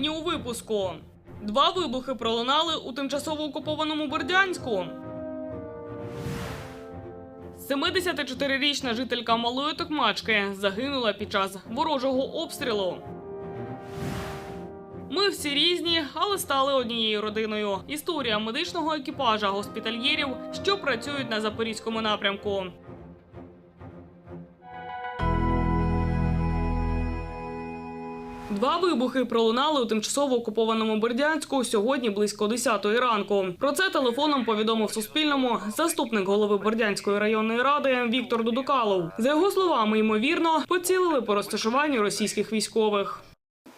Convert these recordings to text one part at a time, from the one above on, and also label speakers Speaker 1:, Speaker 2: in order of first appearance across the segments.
Speaker 1: Сьогодні у випуску два вибухи пролунали у тимчасово окупованому Бердянську. 74-річна жителька Малої Токмачки загинула під час ворожого обстрілу. Ми всі різні, але стали однією родиною. Історія медичного екіпажа госпітальєрів, що працюють на запорізькому напрямку. Два вибухи пролунали у тимчасово окупованому Бердянську сьогодні близько 10 ранку. Про це телефоном повідомив Суспільному заступник голови Бердянської районної ради Віктор Дудукалов. За його словами, ймовірно, поцілили по розташуванню російських військових.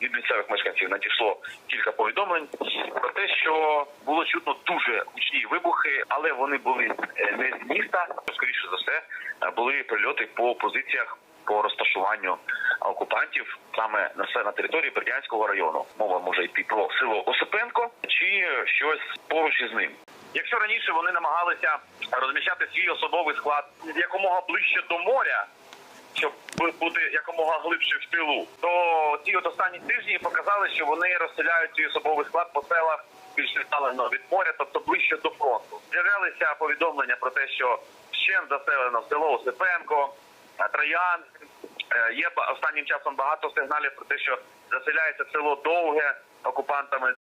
Speaker 2: від місцевих мешканців надійшло кілька повідомлень про те, що було чутно дуже гучні вибухи, але вони були е, не з міста. Скоріше за все, е, були прильоти по позиціях по розташуванню окупантів саме на се- на території Бердянського району. Мова може йти про село Осипенко чи щось поруч із ним. Якщо раніше вони намагалися розміщати свій особовий склад якомога ближче до моря, щоб бути якомога глибше в тилу, то ці от останні тижні показали, що вони розселяють свій особовий склад по селах більш віддалено від моря, тобто ближче до фронту. З'являлися повідомлення про те, що ще заселено село Осипенко, Троян. Е, Є останнім часом багато сигналів про те, що заселяється село Довге окупантами.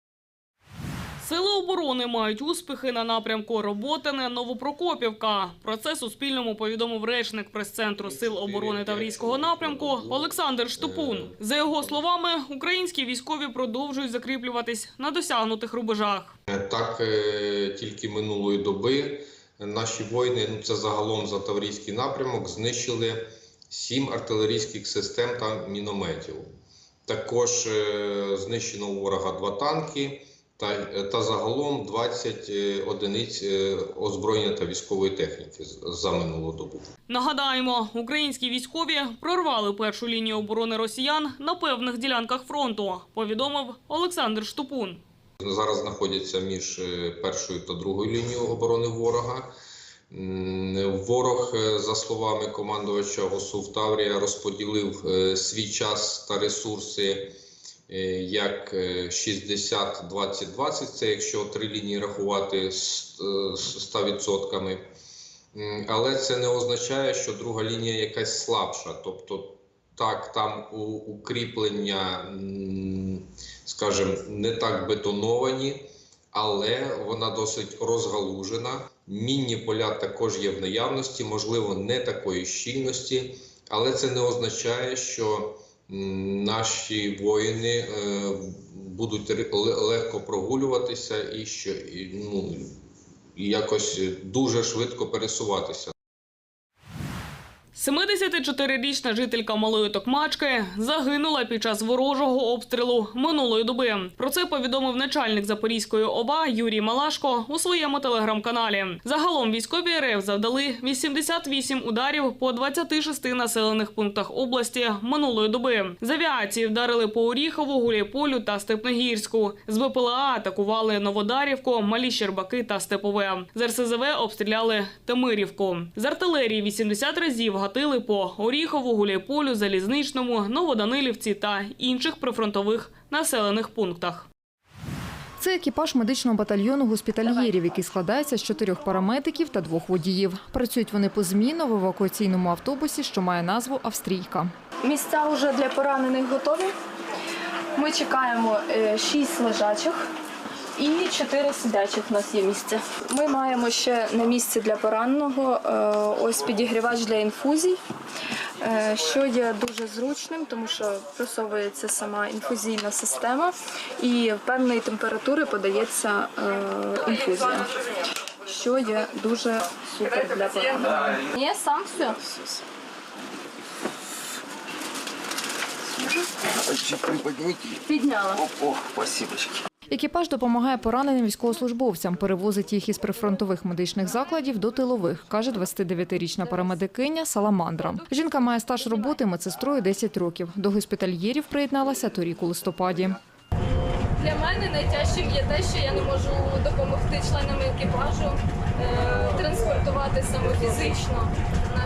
Speaker 1: Сили оборони мають успіхи на напрямку Роботине Новопрокопівка. Про це Суспільному повідомив речник прес-центру Сил оборони Таврійського напрямку Олександр Штопун. За його словами, українські військові продовжують закріплюватись на досягнутих рубежах.
Speaker 3: Так, е, тільки минулої доби наші воїни, ну це загалом за Таврійський напрямок, знищили сім артилерійських систем та мінометів. Також е, знищено у ворога два танки та, та загалом 20 е, одиниць е, озброєння та військової техніки за минулу добу.
Speaker 1: Нагадаємо, українські військові прорвали першу лінію оборони росіян на певних ділянках фронту. Повідомив Олександр Штопун.
Speaker 3: Зараз знаходяться між е, першою та другою лінією оборони ворога. Ворог, е, за словами командувача ГОСУ Таврія, розподілив е, свій час та ресурси як е, 60-20-20, це якщо три лінії рахувати з е, 100%. Але це не означає, що друга лінія якась слабша. Тобто, так, там укріплення, скажімо, не так бетоновані, але вона досить розгалужена. Мінні поля також є в наявності, можливо, не такої щільності, але це не означає, що наші воїни е, будуть легко прогулюватися і що і, ну, якось дуже швидко пересуватися.
Speaker 1: 74-річна жителька Малої Токмачки загинула під час ворожого обстрілу минулої доби. Про це повідомив начальник Запорізької ОВА Юрій Малашко у своєму телеграм-каналі. Загалом військові РФ завдали 88 ударів по 26 населених пунктах області минулої доби. З авіації вдарили по Оріхову, Гуляйполю та Степногірську. З БПЛА атакували Новодарівку, Малі Щербаки та Степове. З РСЗВ обстріляли Темирівку. З артилерії 80 разів гатили по Оріхову, Гуляйполю, Залізничному, Новоданилівці та інших прифронтових населених пунктах.
Speaker 4: Це екіпаж медичного батальйону госпітальєрів, який складається з чотирьох парамедиків та двох водіїв. Працюють вони позмінно в евакуаційному автобусі, що має назву Австрійка.
Speaker 5: Місця вже для поранених готові. Ми чекаємо 6 лежачих і 4 сидячих у нас є місце. Ми маємо ще на місці для пораненого е, ось підігрівач для інфузій, е, що є дуже зручним, тому що просовується сама інфузійна система і певної температури подається е, інфузія. Що є дуже супер для пораненого. Ні, сам все.
Speaker 6: Оп, о, спасибочки.
Speaker 4: Екіпаж допомагає пораненим військовослужбовцям, перевозить їх із прифронтових медичних закладів до тилових, каже 29-річна парамедикиня Саламандра. Жінка має стаж роботи медсестрою 10 років. До госпітальєрів приєдналася торік у листопаді.
Speaker 5: Для мене найтяжчим є те, що я не можу допомогти членам екіпажу е, транспортувати саме фізично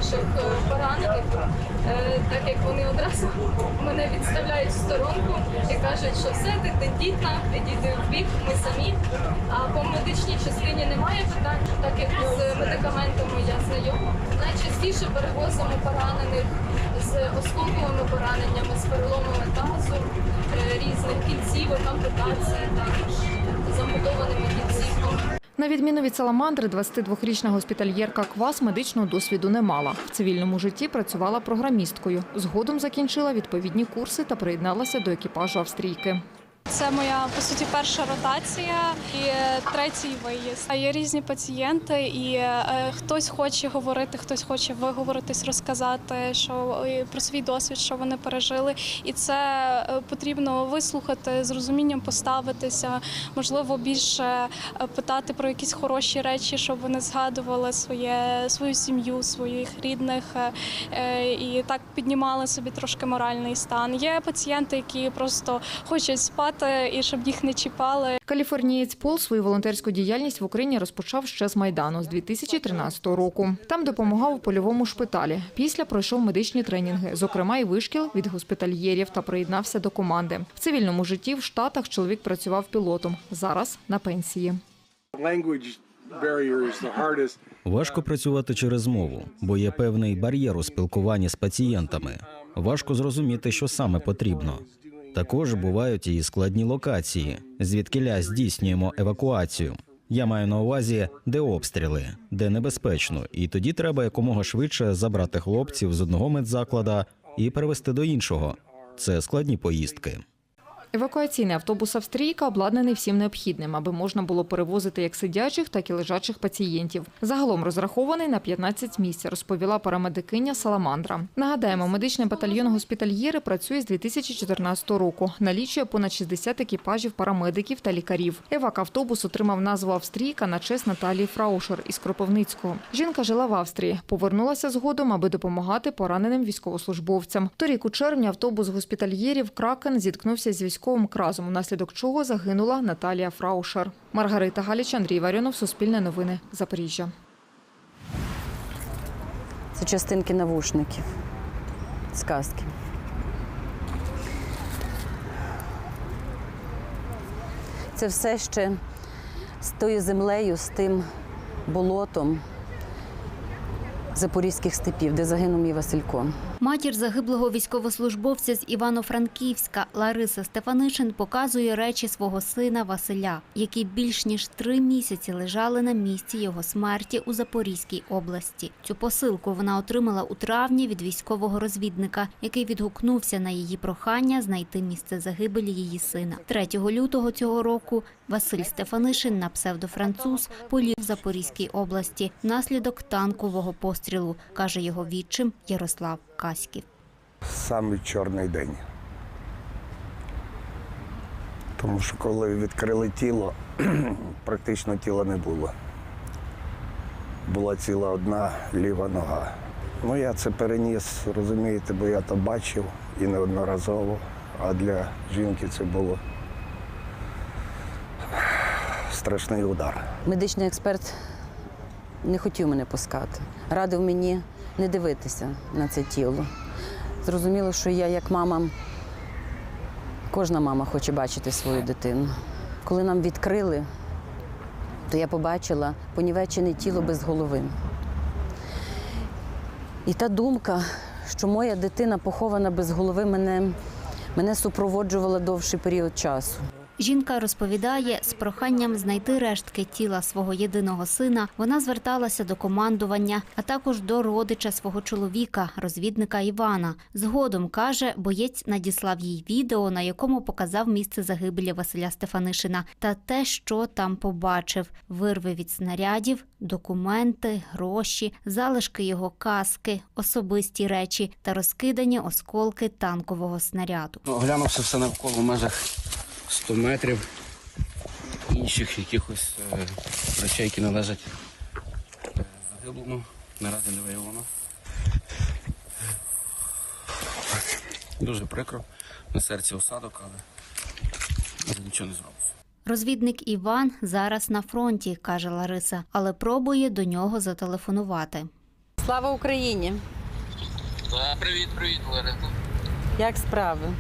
Speaker 5: наших е, поранених, е, так як вони одразу мене відставляють в сторонку і кажуть, що все, ти тендітна, відійди в бік, ми самі. А по медичній частині немає питань, так як з медикаментами я знайома. Найчастіше перевозимо поранених з осколковими пораненнями, з переломами тазу, е, різних кінцівок, ампутації, також з кінцівками.
Speaker 4: На відміну від саламандри, 22-річна госпітальєрка Квас медичного досвіду не мала. В цивільному житті працювала програмісткою. Згодом закінчила відповідні курси та приєдналася до екіпажу австрійки.
Speaker 7: Це моя по суті перша ротація і третій виїзд. А Є різні пацієнти, і е, хтось хоче говорити, хтось хоче виговоритись, розказати, що про свій досвід, що вони пережили. І це е, потрібно вислухати, з розумінням поставитися, можливо, більше е, питати про якісь хороші речі, щоб вони згадували своє свою сім'ю, своїх рідних і так піднімали собі трошки моральний стан. Є пацієнти, які просто хочуть спати і щоб їх не чіпали.
Speaker 4: Каліфорнієць Пол свою волонтерську діяльність в Україні розпочав ще з Майдану з 2013 року. Там допомагав у польовому шпиталі. Після пройшов медичні тренінги, зокрема і вишкіл від госпітальєрів та приєднався до команди. В цивільному житті в Штатах чоловік працював пілотом. Зараз на пенсії.
Speaker 8: Важко працювати через мову, бо є певний бар'єр у спілкуванні з пацієнтами. Важко зрозуміти, що саме потрібно. Також бувають і складні локації, звідкиля здійснюємо евакуацію. Я маю на увазі, де обстріли, де небезпечно, і тоді треба якомога швидше забрати хлопців з одного медзаклада і перевести до іншого. Це складні поїздки.
Speaker 4: Евакуаційний автобус Австрійка обладнаний всім необхідним, аби можна було перевозити як сидячих, так і лежачих пацієнтів. Загалом розрахований на 15 місць, розповіла парамедикиня Саламандра. Нагадаємо, медичний батальйон госпітальєри працює з 2014 року. Налічує понад 60 екіпажів парамедиків та лікарів. Евак-автобус отримав назву Австрійка на честь Наталії Фраушер із Кропивницького. Жінка жила в Австрії, повернулася згодом, аби допомагати пораненим військовослужбовцям. Торік у червні автобус госпітальєрів Кракен зіткнувся з військовим кразом, внаслідок чого загинула Наталія Фраушер. Маргарита Галіч, Андрій Варіонов, Суспільне новини, Запоріжжя.
Speaker 9: Це частинки навушників. Сказки. Це все ще з тою землею, з тим болотом запорізьких степів, де загинув мій Василько.
Speaker 10: Матір загиблого військовослужбовця з Івано-Франківська Лариса Стефанишин показує речі свого сина Василя, які більш ніж три місяці лежали на місці його смерті у Запорізькій області. Цю посилку вона отримала у травні від військового розвідника, який відгукнувся на її прохання знайти місце загибелі її сина. 3 лютого цього року Василь Стефанишин на псевдофранцуз полів в Запорізькій області внаслідок танкового пострілу, каже його відчим Ярослав Каськів.
Speaker 11: Самий чорний день. Тому що коли відкрили тіло, практично тіла не було. Була ціла одна ліва нога. Ну, я це переніс, розумієте, бо я то бачив і неодноразово. А для жінки це було страшний удар.
Speaker 9: Медичний експерт не хотів мене пускати. Радив мені не дивитися на це тіло. Зрозуміло, що я, як мама, кожна мама хоче бачити свою дитину. Коли нам відкрили, то я побачила понівечене тіло без голови. І та думка, що моя дитина похована без голови, мене, мене супроводжувала довший період часу.
Speaker 10: Жінка розповідає, з проханням знайти рештки тіла свого єдиного сина вона зверталася до командування, а також до родича свого чоловіка, розвідника Івана. Згодом каже, боєць надіслав їй відео, на якому показав місце загибелі Василя Стефанишина та те, що там побачив: вирви від снарядів, документи, гроші, залишки його каски, особисті речі та розкидані осколки танкового снаряду.
Speaker 6: Оглянувся все навколо в межах 100 метрів. Інших якихось е, речей, які належать е, загиблому, наразі не виявлено. Дуже прикро. На серці осадок, але, нічого не зробиш.
Speaker 10: Розвідник Іван зараз на фронті, каже Лариса, але пробує до нього зателефонувати.
Speaker 9: Слава Україні!
Speaker 6: Привіт, привіт, Лариса.
Speaker 9: Як справи?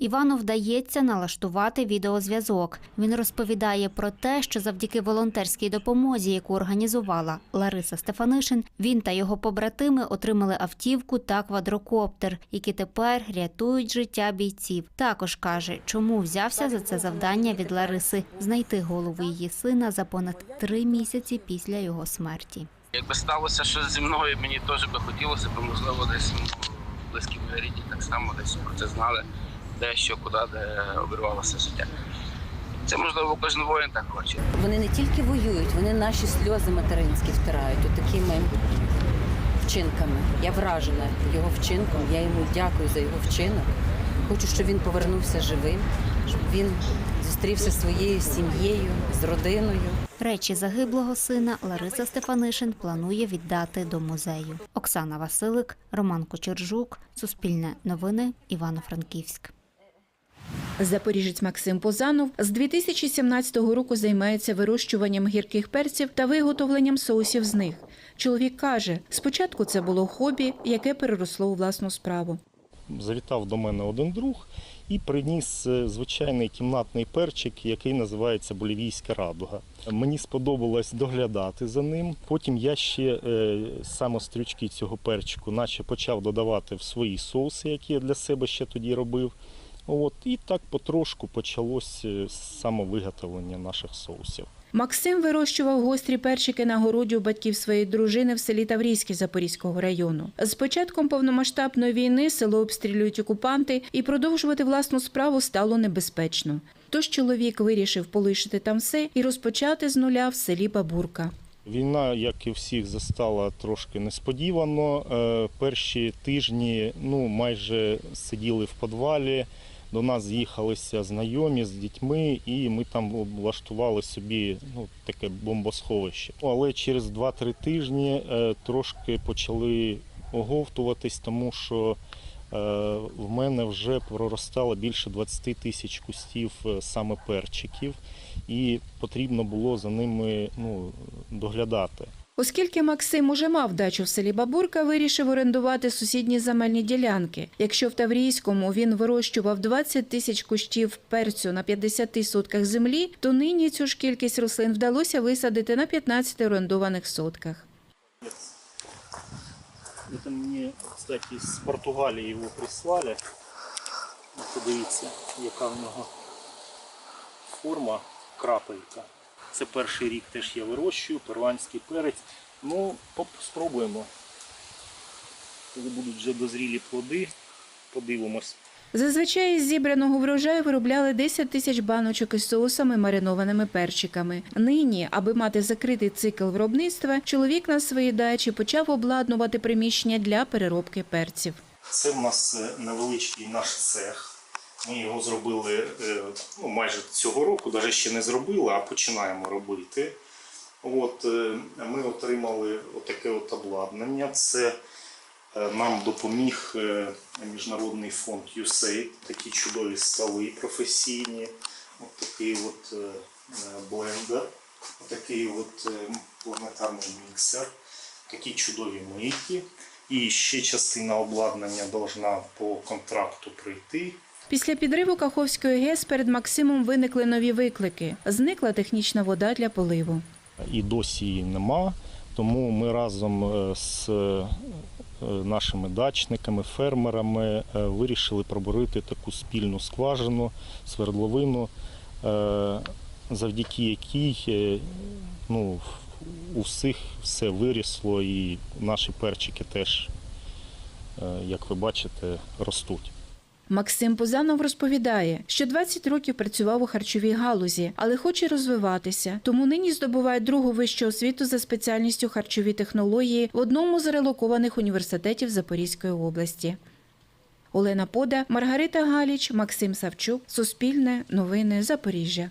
Speaker 10: Івану вдається налаштувати відеозв'язок. Він розповідає про те, що завдяки волонтерській допомозі, яку організувала Лариса Стефанишин, він та його побратими отримали автівку та квадрокоптер, які тепер рятують життя бійців. Також каже, чому взявся за це завдання від Лариси знайти голову її сина за понад три місяці після його смерті.
Speaker 6: Якби сталося щось зі мною, мені теж би хотілося, бо можливо десь близькі мої рідні так само десь про це знали, де що, куди, де обірвалося життя. Це можливо кожен воїн так хоче.
Speaker 9: Вони не тільки воюють, вони наші сльози материнські втирають такими вчинками. Я вражена його вчинком. Я йому дякую за його вчинок. Хочу, щоб він повернувся живим, щоб він зустрівся зі своєю сім'єю, з родиною.
Speaker 10: Речі загиблого сина Лариса Стефанишин планує віддати до музею. Оксана Василик, Роман Кочержук, Суспільне новини, Івано-Франківськ.
Speaker 12: Запоріжець Максим Позанов з 2017 року займається вирощуванням гірких перців та виготовленням соусів з них. Чоловік каже, спочатку це було хобі, яке переросло у власну справу.
Speaker 13: Завітав до мене один друг і приніс е, звичайний кімнатний перчик, який називається болівійська радуга. Мені сподобалось доглядати за ним. Потім я ще е, саме стрючки цього перчику, наче почав додавати в свої соуси, які я для себе ще тоді робив. От і так потрошку почалось е, саме виготовлення наших соусів.
Speaker 12: Максим вирощував гострі перчики на городі у батьків своєї дружини в селі Таврійське Запорізького району. З початком повномасштабної війни село обстрілюють окупанти, і продовжувати власну справу стало небезпечно. Тож чоловік вирішив полишити там все і розпочати з нуля в селі Бабурка.
Speaker 13: Війна, як і всіх, застала трошки несподівано. Е, Перші тижні ну, майже сиділи в підвалі. До нас з'їхалися знайомі з дітьми, і ми там облаштували собі ну, таке бомбосховище. Але через 2-3 тижні е, трошки почали оговтуватись, тому що е, в мене вже проростало більше 20 тисяч кустів е, саме перчиків, і потрібно було за ними ну, доглядати.
Speaker 12: Оскільки Максим уже мав дачу в селі Бабурка, вирішив орендувати сусідні земельні ділянки. Якщо в Таврійському він вирощував 20 тисяч кущів перцю на 50 сотках землі, то нині цю ж кількість рослин вдалося висадити на 15 орендованих сотках.
Speaker 13: Это мне, кстати, з Португалії його прислали. Подивіться, яка в нього форма крапелька. Це перший рік теж я вирощую, перуанський перець. Ну, спробуємо. Коли будуть вже дозрілі плоди, подивимось.
Speaker 12: Зазвичай із зібраного врожаю виробляли 10 тисяч баночок із соусами маринованими перчиками. Нині, аби мати закритий цикл виробництва, чоловік на своїй дачі почав обладнувати приміщення для переробки перців.
Speaker 13: Це в нас е, невеличкий наш цех. Ми його зробили е, ну, майже цього року, навіть ще не зробили, а починаємо робити. От, е, ми отримали отаке от обладнання. Це е, нам допоміг Міжнародний фонд USAID, такі чудові столи професійні, от такий от блендер, такий от планетарний міксер, такі чудові мийки. І ще частина обладнання должна по контракту прийти.
Speaker 12: Після підриву Каховської ГЕС перед Максимом виникли нові виклики. Зникла технічна вода для поливу.
Speaker 13: і досі її нема. Тому ми разом е, з е, нашими дачниками, фермерами е, вирішили пробурити таку спільну скважину, свердловину, завдяки якій ну, у всіх все вирісло і наші перчики теж, як ви бачите, ростуть.
Speaker 12: Максим Позанов розповідає, що 20 років працював у харчовій галузі, але хоче розвиватися. Тому нині здобуває другу вищу освіту за спеціальністю харчові технології в одному з релокованих університетів Запорізької області. Олена Пода, Маргарита Галіч, Максим Савчук, Суспільне, Новини, Запоріжжя.